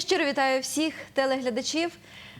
Щиро вітаю всіх телеглядачів.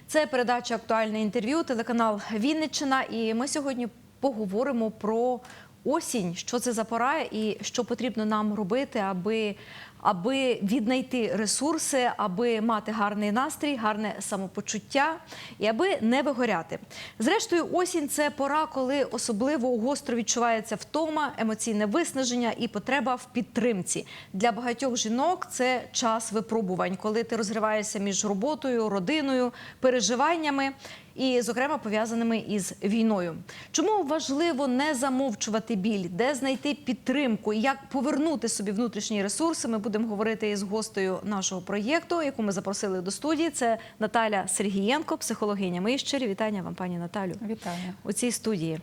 Це передача Актуальне інтерв'ю, телеканал Вінниччина. І ми сьогодні поговоримо про осінь, що це за пора і що потрібно нам робити, аби, аби віднайти ресурси, аби мати гарний настрій, гарне самопочуття і аби не вигоряти. Зрештою, осінь це пора, коли особливо гостро відчувається втома, емоційне виснаження і потреба в підтримці. Для багатьох жінок це час випробувань, коли ти розриваєшся між роботою, родиною, переживаннями. І, зокрема, пов'язаними із війною. Чому важливо не замовчувати біль, де знайти підтримку і як повернути собі внутрішні ресурси? Ми будемо говорити із гостею нашого проєкту, яку ми запросили до студії. Це Наталя Сергієнко, психологиня. Мої щирі вітання вам, пані Наталю, Вітаю. у цій студії.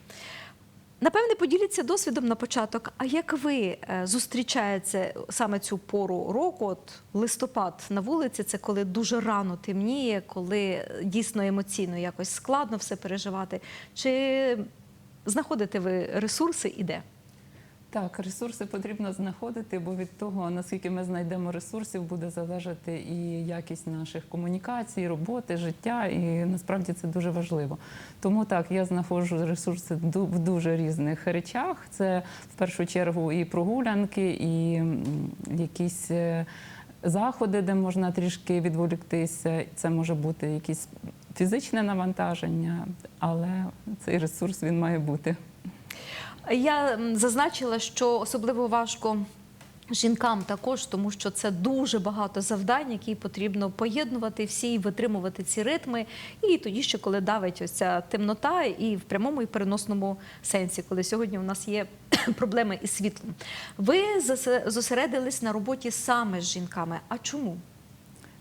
Напевне, поділіться досвідом на початок. А як ви е, зустрічаєте саме цю пору року? От листопад на вулиці, це коли дуже рано темніє, коли е, дійсно емоційно якось складно все переживати. Чи знаходите ви ресурси і де? Так, ресурси потрібно знаходити, бо від того, наскільки ми знайдемо ресурсів, буде залежати і якість наших комунікацій, роботи, життя. І насправді це дуже важливо. Тому так, я знаходжу ресурси в дуже різних речах. Це в першу чергу і прогулянки, і якісь. е, Заходи, де можна трішки відволіктися, це може бути якесь фізичне навантаження, але цей ресурс він має бути. Я зазначила, що особливо важко. Жінкам також, тому що це дуже багато завдань, які потрібно поєднувати всі витримувати ці ритми. І тоді ще коли давить ось ця темнота, і в прямому і переносному сенсі, коли сьогодні у нас є проблеми із світлом. Ви зосередились на роботі саме з жінками. А чому?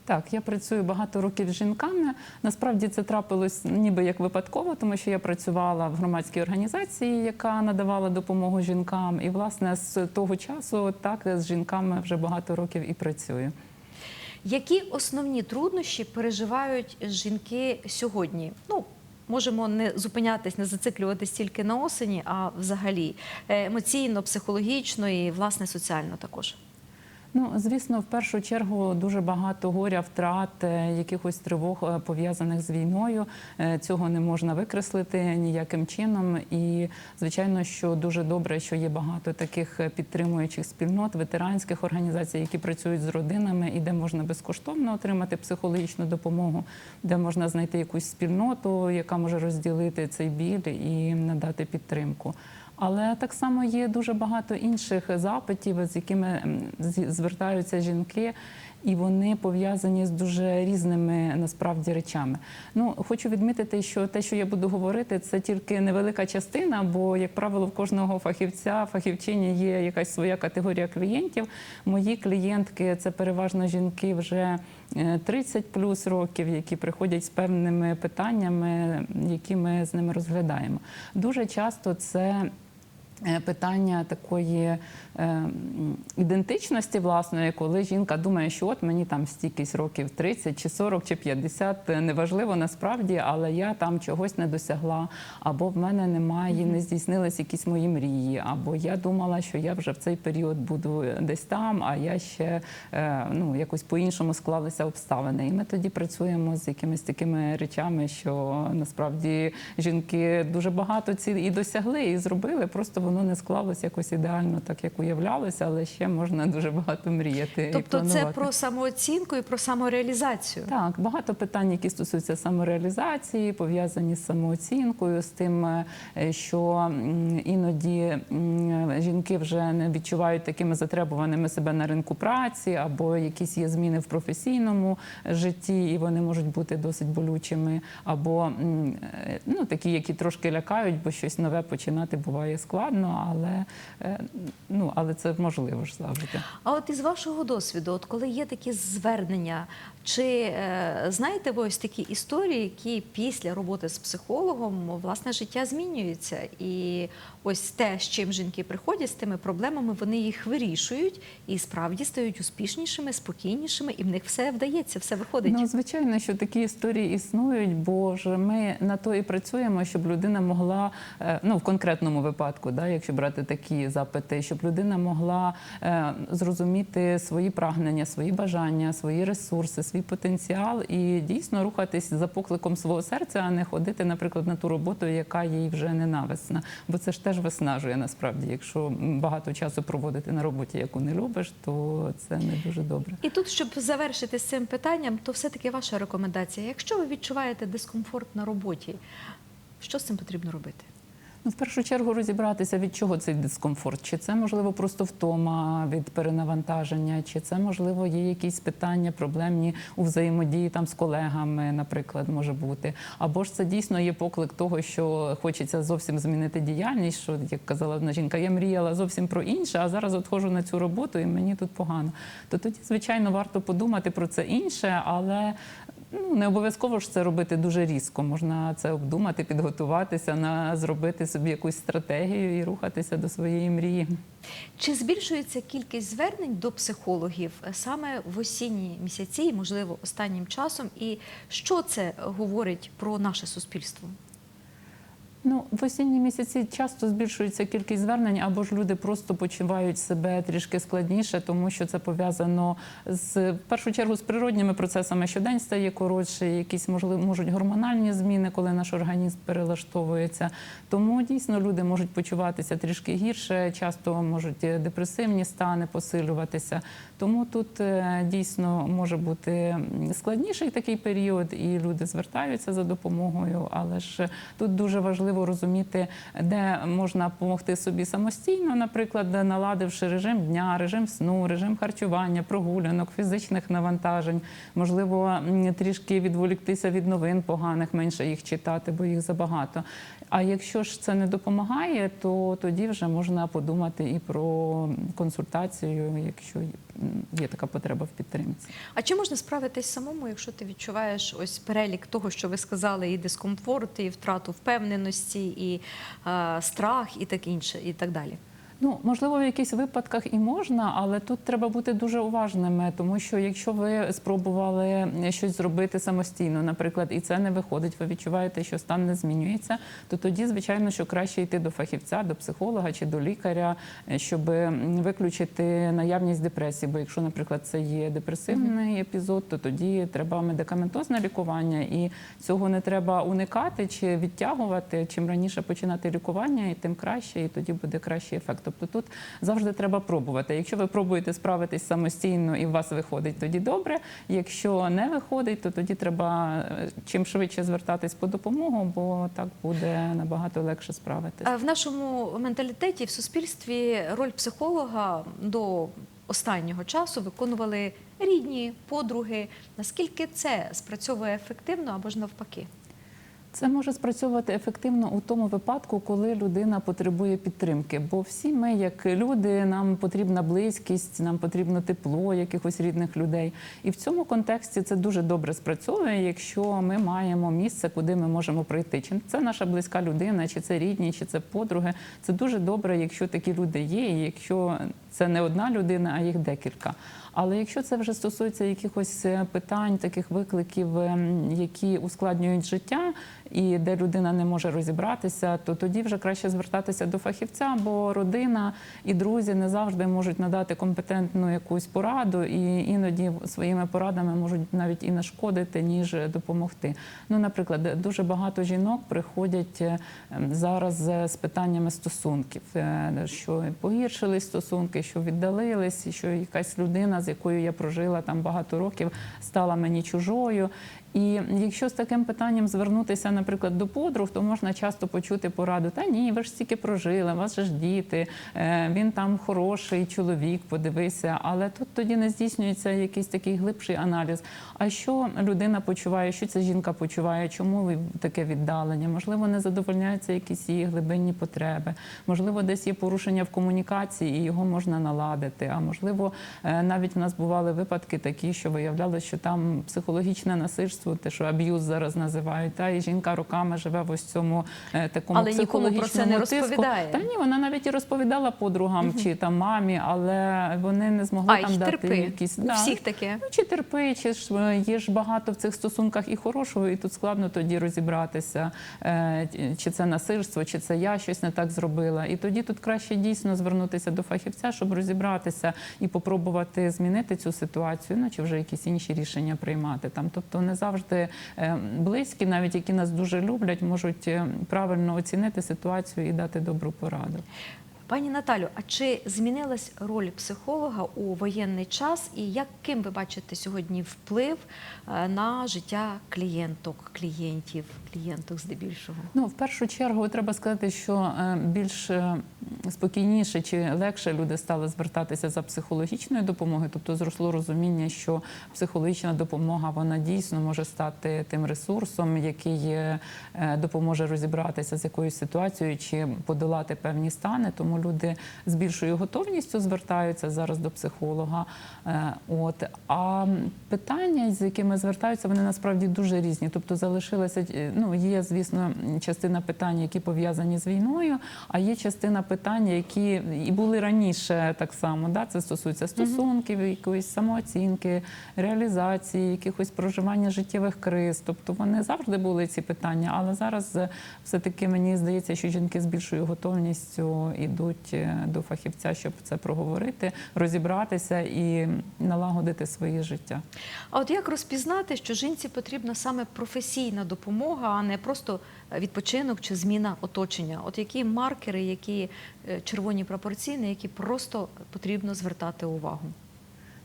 Так, я працюю багато років з жінками. Насправді це трапилось ніби як випадково, тому що я працювала в громадській організації, яка надавала допомогу жінкам. І власне з того часу так з жінками вже багато років і працюю. Які основні труднощі переживають жінки сьогодні? Ну, можемо не зупинятись, не зациклюватись тільки на осені, а взагалі е, емоційно, психологічно і власне соціально також. Ну, звісно, в першу чергу дуже багато горя, втрат, е, якихось тривог е, пов'язаних з війною. Е, Цього не можна викреслити ніяким чином. І звичайно, що дуже добре, що є багато таких підтримуючих спільнот, ветеранських організацій, які працюють з родинами, і де можна безкоштовно отримати психологічну допомогу, де можна знайти якусь спільноту, яка може розділити цей біль і надати підтримку. Але так само є дуже багато інших запитів, з якими звертаються жінки, і вони пов'язані з дуже різними насправді речами. Ну хочу відмітити, що те, що я буду говорити, це тільки невелика частина, бо, як правило, в кожного фахівця, фахівчині є якась своя категорія клієнтів. Мої клієнтки це переважно жінки вже е, 30 плюс років, які приходять з певними питаннями, які ми з ними розглядаємо. Дуже часто це. Е, Питання такої ідентичності власної, коли жінка думає, що от мені там стількись років 30 чи 40 чи 50, е, неважливо насправді, але я там чогось не досягла, або в мене немає, не здійснились якісь мої мрії, або я думала, що я вже в цей період буду десь там, а я ще е, ну якось по-іншому склалися обставини. І ми тоді працюємо з якимись такими речами, що насправді жінки дуже багато ці і досягли, і зробили. Просто воно не склалося якось ідеально, так як уявлялося, але ще можна дуже багато мріяти. і Тобто, це про самооцінку і про самореалізацію. Так, багато питань, які стосуються самореалізації, пов'язані з самооцінкою, з тим, е, що іноді жінки вже не відчувають такими затребуваними себе на ринку праці, або якісь є зміни в професійному житті, і вони можуть бути досить болючими, або е, ну такі, які трошки лякають, бо щось нове починати буває складно, але е, ну але це можливо ж завжди. А от із вашого досвіду, от коли є такі звернення, чи е, знаєте ви ось такі історії, які після роботи з психологом власне життя змінюється, і ось те, з чим жінки приходять з тими проблемами, вони їх вирішують і справді стають успішнішими, спокійнішими, і в них все вдається, все виходить. Ну, звичайно, що такі історії існують, бо ж ми на то і працюємо, щоб людина могла, е, ну в конкретному випадку, да, да, якщо брати такі запити, щоб людина могла е, зрозуміти свої прагнення, свої бажання, свої ресурси, свій потенціал і дійсно рухатись за покликом свого серця, а не ходити, наприклад, на ту роботу, яка їй вже ненависна. Бо це ж теж виснажує насправді. Якщо багато часу проводити на роботі, яку не любиш, то це не дуже добре. І тут, щоб завершити з цим питанням, то все-таки ваша рекомендація. Якщо ви відчуваєте дискомфорт на роботі, що з цим потрібно робити? Ну, в першу чергу розібратися, від чого цей дискомфорт. Чи це можливо просто втома від перенавантаження, чи це можливо є якісь питання проблемні у взаємодії там з колегами, наприклад, може бути. Або ж це дійсно є поклик того, що хочеться зовсім змінити діяльність. Що як казала одна жінка, я мріяла зовсім про інше, а зараз от на цю роботу, і мені тут погано. То тоді, звичайно, варто подумати про це інше, але. Ну, не обов'язково ж це робити дуже різко. Можна це обдумати, підготуватися, на зробити собі якусь стратегію і рухатися до своєї мрії. Чи збільшується кількість звернень до психологів е, саме в осінні місяці, можливо, останнім часом? І що це говорить про наше суспільство? Ну, в осінні місяці часто збільшується кількість звернень, або ж люди просто почувають себе трішки складніше, тому що це пов'язано з в першу чергу з природніми процесами, що день стає коротше, якісь можливо можуть гормональні зміни, коли наш організм перелаштовується. Тому дійсно люди можуть почуватися трішки гірше, часто можуть е, депресивні стани посилюватися. Тому тут е, дійсно може бути складніший такий період, і люди звертаються за допомогою. Але ж тут дуже важливо розуміти, де можна допомогти собі самостійно, наприклад, наладивши режим дня, режим сну, режим харчування, прогулянок, фізичних навантажень, можливо, трішки відволіктися від новин поганих, менше їх читати, бо їх забагато. А якщо ж це не допомагає, то тоді вже можна подумати і про консультацію, якщо є така потреба в підтримці. А чи можна справитись самому, якщо ти відчуваєш ось перелік того, що ви сказали, і дискомфорт, і втрату впевненості, і е, страх, і так інше, і так далі? Ну, можливо, в якихось випадках і можна, але тут треба бути дуже уважними, тому що якщо ви спробували щось зробити самостійно, наприклад, і це не виходить, ви відчуваєте, що стан не змінюється, то тоді, звичайно, що краще йти до фахівця, до психолога чи до лікаря, щоб виключити наявність депресії. Бо якщо, наприклад, це є депресивний епізод, то тоді треба медикаментозне лікування, і цього не треба уникати чи відтягувати. Чим раніше починати лікування, і тим краще, і тоді буде кращий ефект. Тобто тут завжди треба пробувати. Якщо ви пробуєте справитись самостійно і в вас виходить, тоді добре. Якщо не виходить, то тоді треба е, чим швидше звертатись по допомогу, бо так буде набагато легше справитись. Е, В нашому менталітеті в суспільстві роль психолога до останнього часу виконували рідні, подруги. Наскільки це спрацьовує ефективно або ж навпаки? Це може спрацьовувати ефективно у тому випадку, коли людина потребує підтримки. Бо всі ми, як люди, нам потрібна близькість, нам потрібно тепло якихось рідних людей. І в цьому контексті це дуже добре спрацьовує, якщо ми маємо місце, куди ми можемо прийти. Чи це наша близька людина, чи це рідні, чи це подруги. Це дуже добре, якщо такі люди є, і якщо це не одна людина, а їх декілька. Але якщо це вже стосується якихось е, питань, таких викликів, ем, які ускладнюють життя, і де людина не може розібратися, то тоді вже краще звертатися до фахівця, бо родина і друзі не завжди можуть надати компетентну якусь пораду, і іноді своїми порадами можуть навіть і нашкодити, ніж допомогти. Ну, наприклад, дуже багато жінок приходять е, ем, зараз з питаннями стосунків, е, що погіршились стосунки, що віддалились, що якась людина, з якою я прожила там багато років, стала мені чужою. І якщо з таким питанням звернутися, наприклад, до подруг, то можна часто почути пораду: та ні, ви ж стільки прожили, у вас ж діти, е, він там хороший чоловік, подивися. Але тут тоді не здійснюється якийсь такий глибший аналіз. А що людина почуває, що ця жінка почуває, чому таке віддалення? Можливо, не задовольняються якісь її глибинні потреби, можливо, десь є порушення в комунікації, і його можна наладити. А можливо, е, навіть в нас бували випадки такі, що виявлялося, що там психологічне насильство насильству, те, що аб'юз зараз називають. Та і жінка роками живе в ось цьому е, такому Але нікому про це не тиску. розповідає. Та ні, вона навіть і розповідала подругам чи там мамі, але вони не змогли Ай, там дати терпи. якісь У Да. всіх таке. Ну, чи терпи, чи ж е, є ж багато в цих стосунках і хорошого, і тут складно тоді розібратися, е, чи це насильство, чи це я щось не так зробила. І тоді тут краще дійсно звернутися до фахівця, щоб розібратися і попробувати змінити цю ситуацію, ну чи вже якісь інші рішення приймати там. Тобто не завжди е, близькі, навіть які нас дуже люблять, можуть е, правильно оцінити ситуацію і дати добру пораду. Пані Наталю, а чи змінилась роль психолога у воєнний час, і яким ви бачите сьогодні вплив е, на життя клієнток, клієнтів, клієнток здебільшого? Ну, в першу чергу треба сказати, що е, більш е, спокійніше чи легше люди стали звертатися за психологічною допомогою, тобто зросло розуміння, що психологічна допомога вона дійсно може стати тим ресурсом, який е, допоможе розібратися з якоюсь ситуацією чи подолати певні стани. Тому люди з більшою готовністю звертаються зараз до психолога. От а питання, з якими звертаються, вони насправді дуже різні. Тобто залишилася е, ну є, звісно, частина питань, які пов'язані з війною, а є частина питань, які і були раніше так само. Да? Це стосується стосунків, якоїсь самооцінки, реалізації, якихось проживання життєвих криз. Тобто вони завжди були ці питання, але зараз е, все-таки мені здається, що жінки з більшою готовністю йдуть е, до фахівця, щоб це проговорити, розібратися і налагодити своє життя. А от як розпізнати, що жінці потрібна саме професійна допомога, а не просто відпочинок чи зміна оточення? От які маркери, які е, червоні пропорційні, які просто потрібно звертати увагу?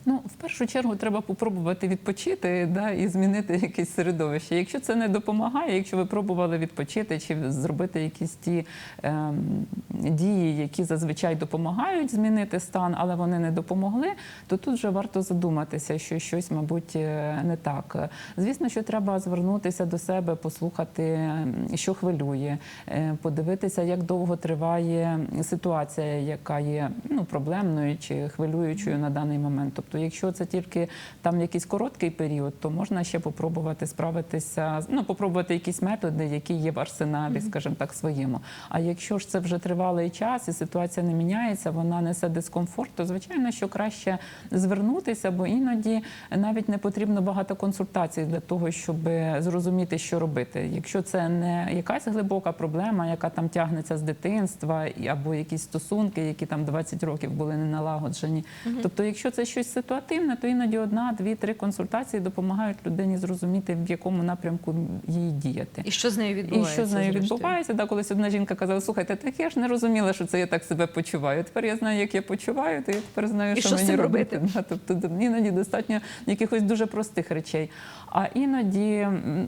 Ну, в першу чергу треба попробувати відпочити да, і змінити якесь середовище. Якщо це не допомагає, якщо ви пробували відпочити чи зробити якісь ті ем, дії, які зазвичай допомагають змінити стан, але вони не допомогли, то тут вже варто задуматися, що щось, мабуть, е, не так. Звісно, що треба звернутися до себе, послухати, що хвилює, е, подивитися, як довго триває ситуація, яка є ну, проблемною чи хвилюючою на даний момент. Тобто, якщо це тільки там якийсь короткий період, то можна ще попробувати справитися, ну попробувати якісь методи, які є в арсеналі, скажімо так, своєму. А якщо ж це вже тривалий час і ситуація не міняється, вона несе дискомфорт, то звичайно, що краще звернутися, бо іноді навіть не потрібно багато консультацій для того, щоб зрозуміти, що робити. Якщо це не якась глибока проблема, яка там тягнеться з дитинства, або якісь стосунки, які там 20 років були не налагоджені. Тобто, якщо це щось ситуативне, то іноді одна, дві, три консультації допомагають людині зрозуміти, в якому напрямку їй діяти. І що з нею відбувається? І що з нею відбувається? Да, колись одна жінка казала: слухайте, так я ж не розуміла, що це я так себе почуваю. Тепер я знаю, як я почуваю, то я тепер знаю, що, що мені робити. робити? Да, тобто іноді достатньо якихось дуже простих речей. А іноді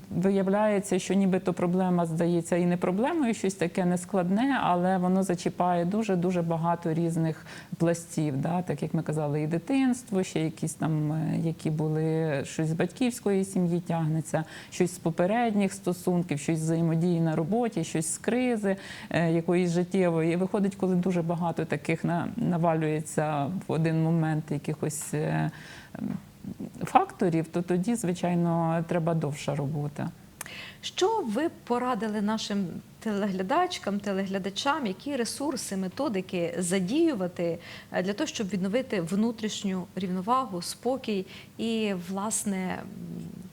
виявляється, що нібито проблема здається і не проблемою, щось таке нескладне, але воно зачіпає дуже дуже багато різних пластів. Да? Так як ми казали, і дитинство, ще якісь там, е, які були щось з батьківської сім'ї тягнеться, щось з попередніх стосунків, щось з взаємодії на роботі, щось з кризи е, якоїсь життєвої. І виходить, коли дуже багато таких на, навалюється в один момент якихось. е, Факторів, то тоді, звичайно, треба довша робота. Що ви порадили нашим телеглядачкам, телеглядачам, які ресурси, методики задіювати е, для того, щоб відновити внутрішню рівновагу, спокій і, власне,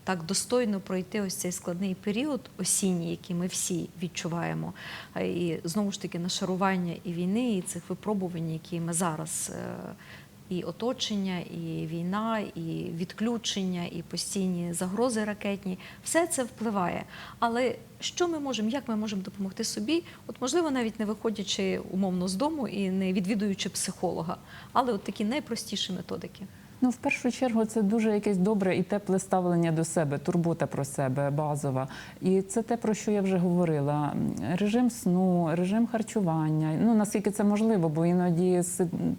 так достойно пройти ось цей складний період осінній, який ми всі відчуваємо, Е, і знову ж таки нашарування і війни, і цих випробувань, які ми зараз. І оточення, і війна, і відключення, і постійні загрози ракетні все це впливає. Але що ми можемо, як ми можемо допомогти собі? От можливо, навіть не виходячи умовно з дому і не відвідуючи психолога, але от такі найпростіші методики. Ну, в першу чергу, це дуже якесь добре і тепле ставлення до себе, турбота про себе базова. І це те, про що я вже говорила: режим сну, режим харчування. Ну наскільки це можливо, бо іноді,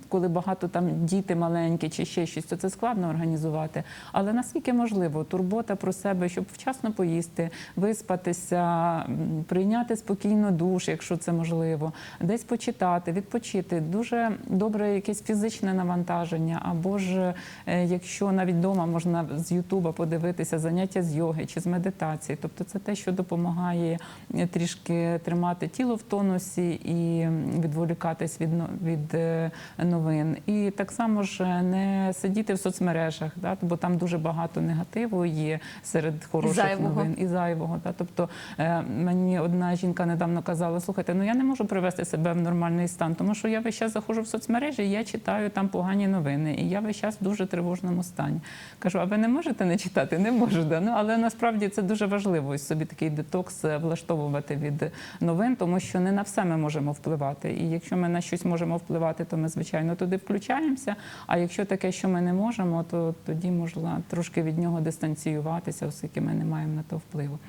коли багато там діти маленькі чи ще щось, то це складно організувати. Але наскільки можливо, турбота про себе, щоб вчасно поїсти, виспатися, прийняти спокійно душ, якщо це можливо, десь почитати, відпочити. Дуже добре якесь фізичне навантаження або ж якщо навіть вдома можна з Ютуба подивитися заняття з йоги чи з медитації, тобто це те, що допомагає е, трішки тримати тіло в тонусі і відволікатись від, від е, новин. І так само ж е, не сидіти в соцмережах, да, бо там дуже багато негативу є серед хороших зайвого. новин і зайвого. Да. Тобто е, мені одна жінка недавно казала: слухайте, ну я не можу привести себе в нормальний стан, тому що я весь час заходжу в соцмережі, і я читаю там погані новини, і я весь час в дуже тривожному стані. Кажу, а ви не можете не читати? Не можу, да. Ну але насправді це дуже важливо собі такий детокс е, влаштовувати від новин, тому що не на все ми можемо впливати. І якщо ми на щось можемо впливати, то ми звичайно туди включаємося. А якщо таке, що ми не можемо, то тоді можна трошки від нього дистанціюватися, оскільки ми не маємо на то впливу.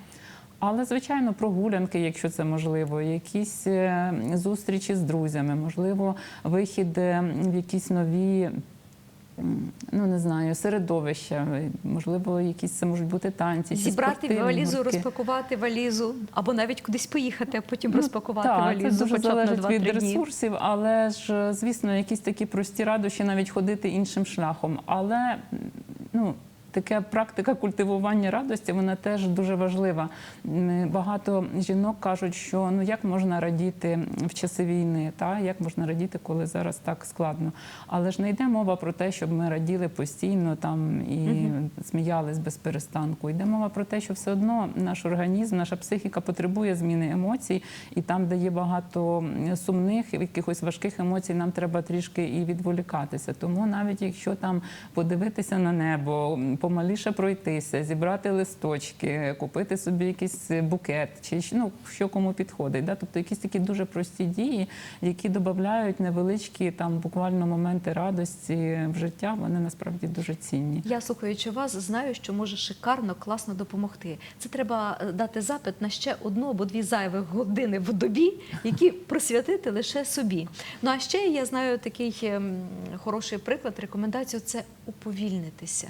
Але звичайно, прогулянки, якщо це можливо, якісь е, зустрічі з друзями, можливо, вихід е, в якісь нові. Ну не знаю, середовища, можливо, якісь це можуть бути танці, Зібрати спортивні валізу, гуртки. розпакувати валізу, або навіть кудись поїхати, а потім Ну, розпакувати так, валізу, Це дуже хоча на залежить від 2-3 дні. ресурсів, але ж, звісно, якісь такі прості радощі навіть ходити іншим шляхом. Але ну. Таке практика культивування радості, вона теж дуже важлива. Багато жінок кажуть, що ну як можна радіти в часи війни, та як можна радіти, коли зараз так складно. Але ж не йде мова про те, щоб ми раділи постійно там і сміялись без перестанку. Йде мова про те, що все одно наш організм, наша психіка потребує зміни емоцій, і там, де є багато сумних, якихось важких емоцій, нам треба трішки і відволікатися. Тому навіть якщо там подивитися на небо, помаліше пройтися, зібрати листочки, купити собі якийсь букет, чи ну, що кому підходить. Да? Тобто якісь такі дуже прості дії, які додають невеличкі там буквально моменти радості в життя, вони насправді дуже цінні. Я слухаючи вас, знаю, що може шикарно, класно допомогти. Це треба е, дати запит на ще одну або дві зайвих години в добі, які присвятити лише собі. Ну а ще я знаю такий ем, хороший приклад, рекомендацію це уповільнитися.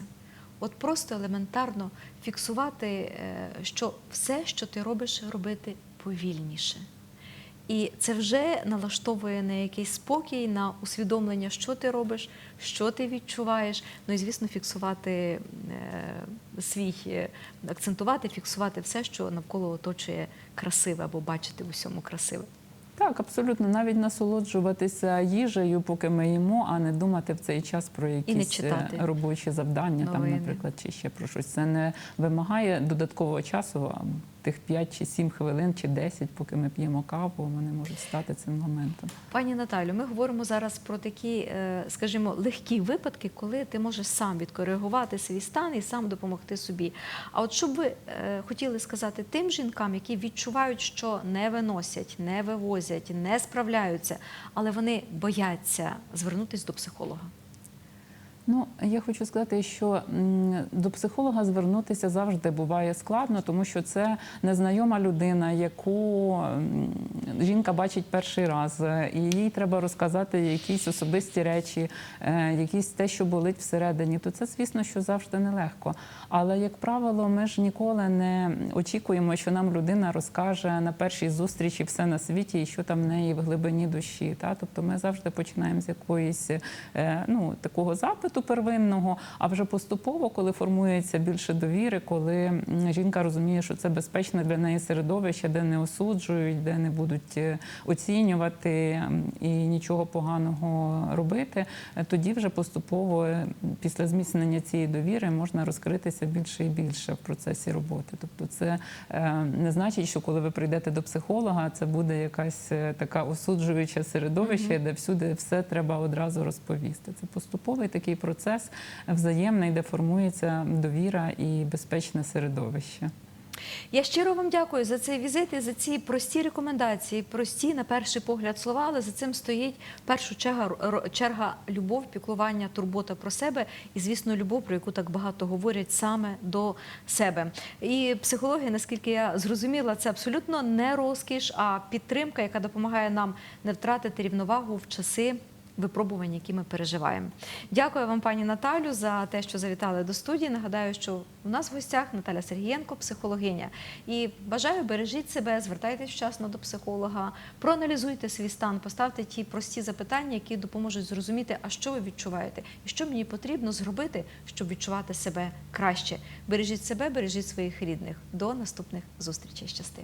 От просто елементарно фіксувати, е, що все, що ти робиш, робити повільніше. І це вже налаштовує на якийсь спокій, на усвідомлення, що ти робиш, що ти відчуваєш. Ну і звісно, фіксувати е, свій, е, акцентувати, фіксувати все, що навколо оточує красиве або бачити в усьому красиве. Так, абсолютно, навіть насолоджуватися їжею, поки ми їмо, а не думати в цей час про якісь е, робочі завдання, там, наприклад, чи ще про щось. Це не вимагає додаткового часу, тих 5 чи 7 хвилин, чи 10, поки ми п'ємо каву, вони можуть стати цим моментом. Пані Наталю, ми говоримо зараз про такі, е, скажімо, легкі випадки, коли ти можеш сам відкоригувати свій стан і сам допомогти собі. А от що б ви е, хотіли сказати тим жінкам, які відчувають, що не виносять, не вивозять, не справляються, але вони бояться звернутися до психолога? Ну, я хочу сказати, що до психолога звернутися завжди буває складно, тому що це незнайома людина, яку жінка бачить перший раз, е, і їй треба розказати якісь особисті речі, е, якісь те, що болить всередині. То це, звісно, що завжди нелегко. Але як правило, ми ж ніколи не очікуємо, що нам людина розкаже на першій зустрічі все на світі і що там в неї в глибині душі. Та? Тобто ми завжди починаємо з якоїсь е, ну, такого запиту первинного, а вже поступово, коли формується більше довіри, коли жінка розуміє, що це безпечне для неї середовище, де не осуджують, де не будуть е, оцінювати і нічого поганого робити, е, тоді вже поступово е, після зміцнення цієї довіри можна розкритися більше і більше в процесі роботи. Тобто, це не значить, що коли ви прийдете до психолога, це буде якась така осуджуюча середовище, де всюди все треба одразу розповісти. Це поступовий такий процес взаємний, де формується довіра і безпечне середовище. Я щиро вам дякую за цей візит і за ці прості рекомендації, прості на перший погляд слова, але за цим стоїть першу черга, черга любов, піклування, турбота про себе і, звісно, любов, про яку так багато говорять саме до себе. І психологія, наскільки я зрозуміла, це абсолютно не розкіш, а підтримка, яка допомагає нам не втратити рівновагу в часи випробувань, які ми переживаємо. Дякую вам, пані Наталю, за те, що завітали до студії. Нагадаю, що у нас в гостях Наталя Сергієнко, психологиня. І бажаю, бережіть себе, звертайтесь вчасно до психолога, проаналізуйте свій стан, поставте ті прості запитання, які допоможуть зрозуміти, а що ви відчуваєте, і що мені потрібно зробити, щоб відчувати себе краще. Бережіть себе, бережіть своїх рідних. До наступних зустрічей. Щасти.